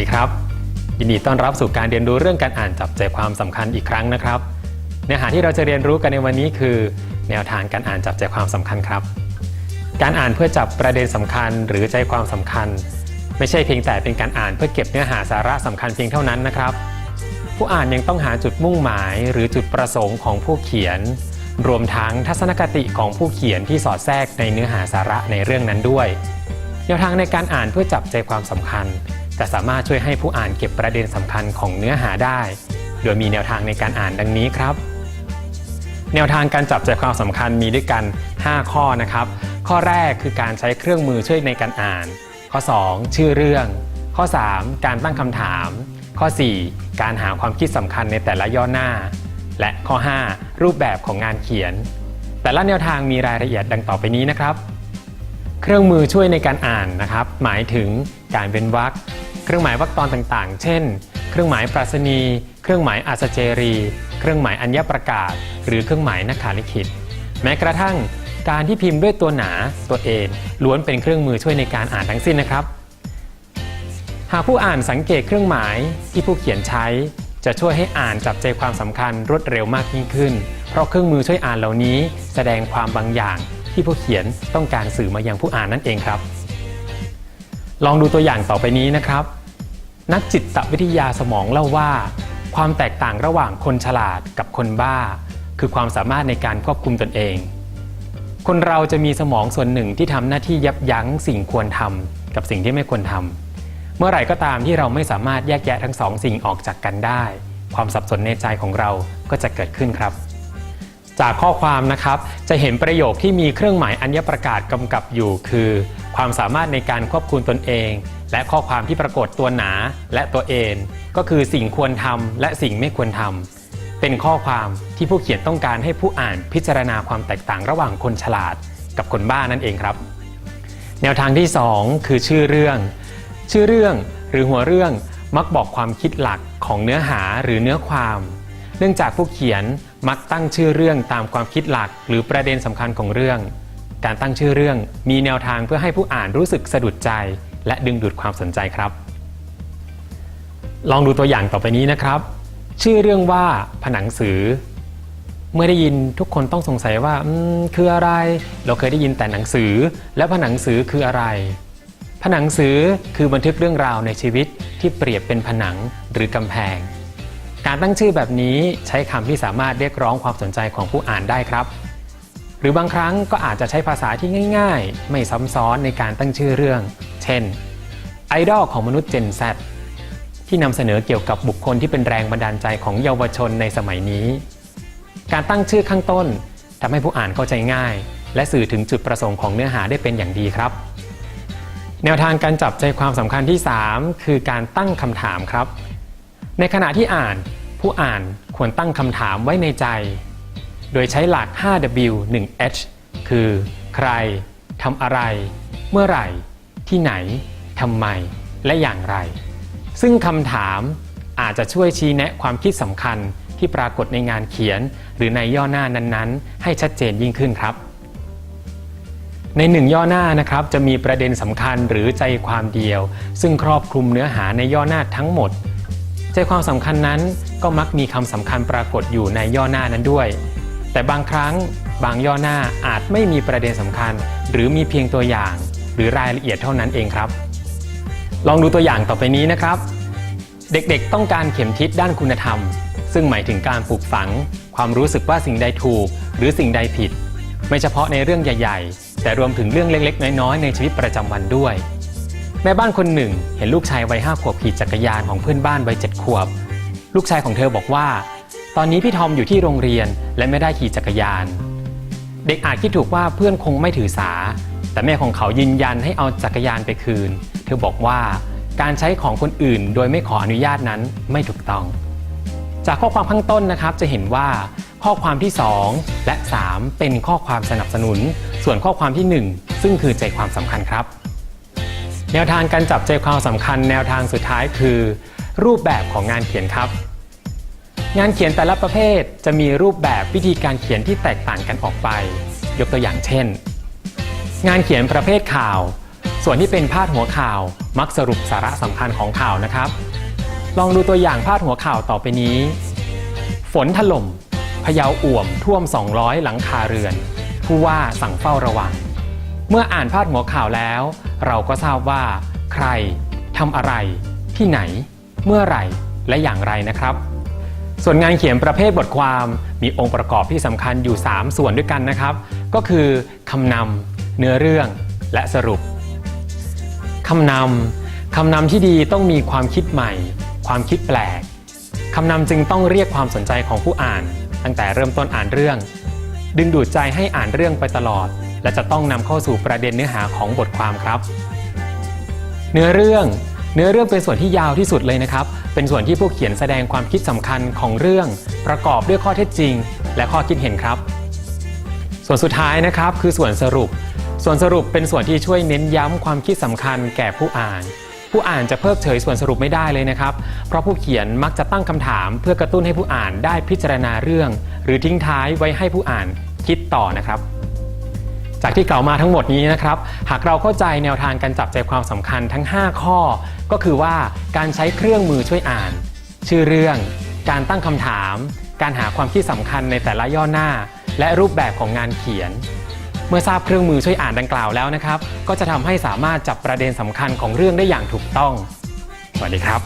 ดีครับ ยินดีต้อนรับสู่การเรียนรู้เรื่องการอ่านจับใจความสำคัญอีกครั้งนะครับ เนื้อหาที่เราจะเรียนรู้กันในวันนี้คือ แนวทางการอ่านจับใจความสำคัญครับ การอ่านเพื่อจับประเด็นสำคัญหรือใจความสำคัญ ไม่ใช่เพียงแต่เป็นการอ่านเพื่อเก็บเนื้อหาสาระสำคัญเพียงเท่านั้นนะครับ ผู้อ่านยังต้องหาจุดมุ่งหมาย หรือจุดประสงค์ของผู้เขียน รวมทั้งทัศนคติของผู้เขียนที่สอดแทรกในเนื้อหาสาระในเรื่องนั้นด้วยแนวทางในการอ่านเพื่อจับใจความสำคัญ จะสามารถช่วยให้ผู้อ่านเก็บประเด็นสำคัญของเนื้อหาได้ โดยมีแนวทางในการอ่านดังนี้ครับ แนวทางการจับใจความสำคัญมีด้วยกัน 5 ข้อนะครับ ข้อแรกคือการใช้เครื่องมือช่วยในการอ่าน ข้อ 2 ชื่อเรื่อง ข้อ 3 การตั้งคำถาม ข้อ 4 การหาความคิดสำคัญในแต่ละย่อหน้า และข้อ 5 รูปแบบของงานเขียน แต่ละแนวทางมีรายละเอียดดังต่อไปนี้นะครับ เครื่องมือช่วยในการอ่านนะครับ หมายถึงการเป็นวรรค เครื่องหมายวรรคตอนต่างๆ เช่น เครื่องหมายปรัชนี เครื่องหมายอาสเจรี เครื่องหมายอัญญประกาศ หรือเครื่องหมายนักขาลิขิต แม้กระทั่งการที่พิมพ์ด้วยตัวหนาตัวเองล้วนเป็นเครื่องมือช่วยในการอ่านทั้งสิ้นนะครับ หากผู้อ่านสังเกตเครื่องหมายที่ผู้เขียนใช้ จะช่วยให้อ่านจับใจความสำคัญรวดเร็วมากยิ่งขึ้น เพราะเครื่องมือช่วยอ่านเหล่านี้ แสดงความบางอย่าง ที่ผู้เขียนต้องการสื่อมายังผู้อ่านนั่นเองครับ ลองดูตัวอย่างต่อไปนี้นะครับ นักจิตวิทยาสมองเล่าว่า ความแตกต่างระหว่างคนฉลาดกับคนบ้า คือความสามารถในการควบคุมตนเอง คนเราจะมีสมองส่วนหนึ่งที่ทำหน้าที่ยับยั้งสิ่งควรทำกับสิ่งที่ไม่ควรทำเมื่อไหร่ก็ตามที่เราไม่สามารถแยกแยะทั้งสองสิ่งออกจากกันได้ ความสับสนในใจของเราก็จะเกิดขึ้นครับจากข้อความนะครับจะเห็นประโยคที่มีเครื่องหมายอัญญประกาศกำกับอยู่ คือ ความสามารถในการควบคุมตนเอง และข้อความที่ปรากฏตัวหนาและตัวเองก็คือสิ่งควรทำและสิ่งไม่ควรทำเป็นข้อความที่ผู้เขียนต้องการให้ผู้อ่านพิจารณาความแตกต่างระหว่างคนฉลาดกับคนบ้านั่นเองครับ แนวทางที่ 2 คือชื่อเรื่อง ชื่อเรื่องหรือหัวเรื่องมักบอกความคิดหลักของเนื้อหาหรือเนื้อความ เนื่องจากผู้เขียนมักตั้งชื่อเรื่องตามความคิดหลัก หรือประเด็นสำคัญของเรื่อง การตั้งชื่อเรื่องมีแนวทางเพื่อให้ผู้อ่านรู้สึกสะดุดใจ และดึงดูดความสนใจครับ ลองดูตัวอย่างต่อไปนี้นะครับ ชื่อเรื่องว่าผนังสือ เมื่อได้ยินทุกคนต้องสงสัยว่าคืออะไร เราเคยได้ยินแต่หนังสือ แล้วผนังสือคืออะไร ผนังสือคือบันทึกเรื่องราวในชีวิตที่เปรียบเป็นผนังหรือกำแพง การตั้งชื่อแบบนี้ใช้คำที่สามารถเรียกร้องความสนใจของผู้อ่านได้ครับ หรือบางครั้งก็อาจจะใช้ภาษาที่ง่าย ๆ ไม่ซ้ำซ้อนในการตั้งชื่อเรื่อง เช่น ไอดอลของมนุษย์ Gen Z ที่นำเสนอเกี่ยวกับบุคคลที่เป็นแรงบันดาลใจของเยาวชนในสมัยนี้ การตั้งชื่อข้างต้นทำให้ผู้อ่านเข้าใจง่าย และสื่อถึงจุดประสงค์ของเนื้อหาได้เป็นอย่างดีครับ แนวทางการจับใจความสำคัญที่ 3 คือการตั้งคำถามครับ ในขณะที่อ่าน ผู้อ่านควรตั้งคำถามไว้ในใจ โดยใช้หลัก 5W 1H คือ ใครทำอะไร เมื่อไหร่ ที่ไหนทำไม และอย่างไร ซึ่งคำถามอาจจะช่วยชี้แนะความคิดสำคัญที่ปรากฏในงานเขียน หรือในย่อหน้านั้นๆ ให้ชัดเจนยิ่งขึ้นครับ ในหนึ่งย่อหน้านะครับจะมีประเด็นสำคัญหรือใจความเดียว ซึ่งครอบคลุมเนื้อหาในย่อหน้าทั้งหมด ใจความสำคัญนั้นก็มักมีคำสำคัญปรากฏอยู่ในย่อหน้านั้นด้วย แต่บางครั้งบางย่อหน้าอาจไม่มีประเด็นสำคัญ หรือมีเพียงตัวอย่าง หรือรายละเอียดเท่านั้นเองครับ ลองดูตัวอย่างต่อไปนี้นะครับ เด็กๆต้องการเข็มทิศด้านคุณธรรม ซึ่งหมายถึงการปลูกฝัง ความรู้สึกว่าสิ่งใดถูก หรือสิ่งใดผิด ไม่เฉพาะในเรื่องใหญ่ ๆ แต่รวมถึงเรื่องเล็กๆ น้อยๆในชีวิตประจำวันด้วย แม่บ้านคนหนึ่ง เห็นลูกชายวัยห้าขวบขี่จักรยานของเพื่อนบ้านวัยเจ็ดขวบ ลูกชายของเธอบอกว่า ตอนนี้พี่ทอมอยู่ที่โรงเรียนและไม่ได้ขี่จักรยาน เด็กอาจคิดถูกว่าเพื่อนคงไม่ถือสา แต่แม่ของเขายืนยันให้เอาจักรยานไปคืน เธอบอกว่าการใช้ของคนอื่นโดยไม่ขออนุญาตนั้นไม่ถูกต้อง จากข้อความข้างต้นนะครับจะเห็นว่าข้อความที่ 2 และ 3 เป็นข้อความสนับสนุน ส่วนข้อความที่ 1 ซึ่งคือใจความสำคัญครับ แนวทางการจับใจความสำคัญ แนวทางสุดท้ายคือ รูปแบบของงานเขียนครับ งานเขียนแต่ละประเภทจะมีรูปแบบวิธีการเขียนที่แตกต่างกันออกไป ยกตัวอย่างเช่น งานเขียนประเภทข่าว ส่วนที่เป็นพาดหัวข่าวมักสรุปสาระสำคัญของข่าวนะครับ ลองดูตัวอย่างพาดหัวข่าวต่อไปนี้ ฝนถล่มพะเยาอ่วมท่วม 200 หลังคาเรือน ผู้ว่าสั่งเฝ้าระวัง เมื่ออ่านพาดหัวข่าวแล้ว เราก็ทราบว่า ใครทำอะไร ที่ไหน เมื่อไหร่ และอย่างไรนะครับ ส่วนงานเขียนประเภทบทความมีองค์ประกอบที่สำคัญอยู่ 3 ส่วนด้วยกันนะครับ ก็คือคำนำเนื้อเรื่องและสรุปคำนำคำนำที่ดีต้องมีความคิดใหม่ ความคิดแปลกคำนำจึงต้องเรียกความสนใจของผู้อ่าน ตั้งแต่เริ่มต้นอ่านเรื่อง ดึงดูดใจให้อ่านเรื่องไปตลอด และจะต้องนำเข้าสู่ประเด็นเนื้อหาของบทความครับ เนื้อเรื่อง เนื้อเรื่องเป็นส่วนที่ยาวที่สุดเลยนะครับ เป็นส่วนที่ผู้เขียนแสดงความคิดสำคัญของเรื่อง ประกอบด้วยข้อเท็จจริง และข้อคิดเห็นครับ ส่วนสุดท้ายนะครับคือส่วนสรุป ส่วนสรุปเป็นส่วนที่ช่วยเน้นย้ำความคิดสำคัญแก่ผู้อ่าน ผู้อ่านจะเพิกเฉยส่วนสรุปไม่ได้เลยนะครับ เพราะผู้เขียนมักจะตั้งคำถาม เพื่อกระตุ้นให้ผู้อ่านได้พิจารณาเรื่อง หรือทิ้งท้ายไว้ให้ผู้อ่านคิดต่อนะครับ จากที่กล่าวมาทั้งหมดนี้นะครับ หากเราเข้าใจแนวทางการจับใจความสำคัญทั้ง 5 ข้อ ก็คือว่าการใช้เครื่องมือช่วยอ่าน ชื่อเรื่อง การตั้งคำถาม การหาความคิดสำคัญในแต่ละย่อหน้า และรูปแบบของงานเขียน เมื่อทราบเครื่องมือช่วยอ่านดังกล่าวแล้วนะครับ ก็จะทำให้สามารถจับประเด็นสำคัญของเรื่องได้อย่างถูกต้อง สวัสดีครับ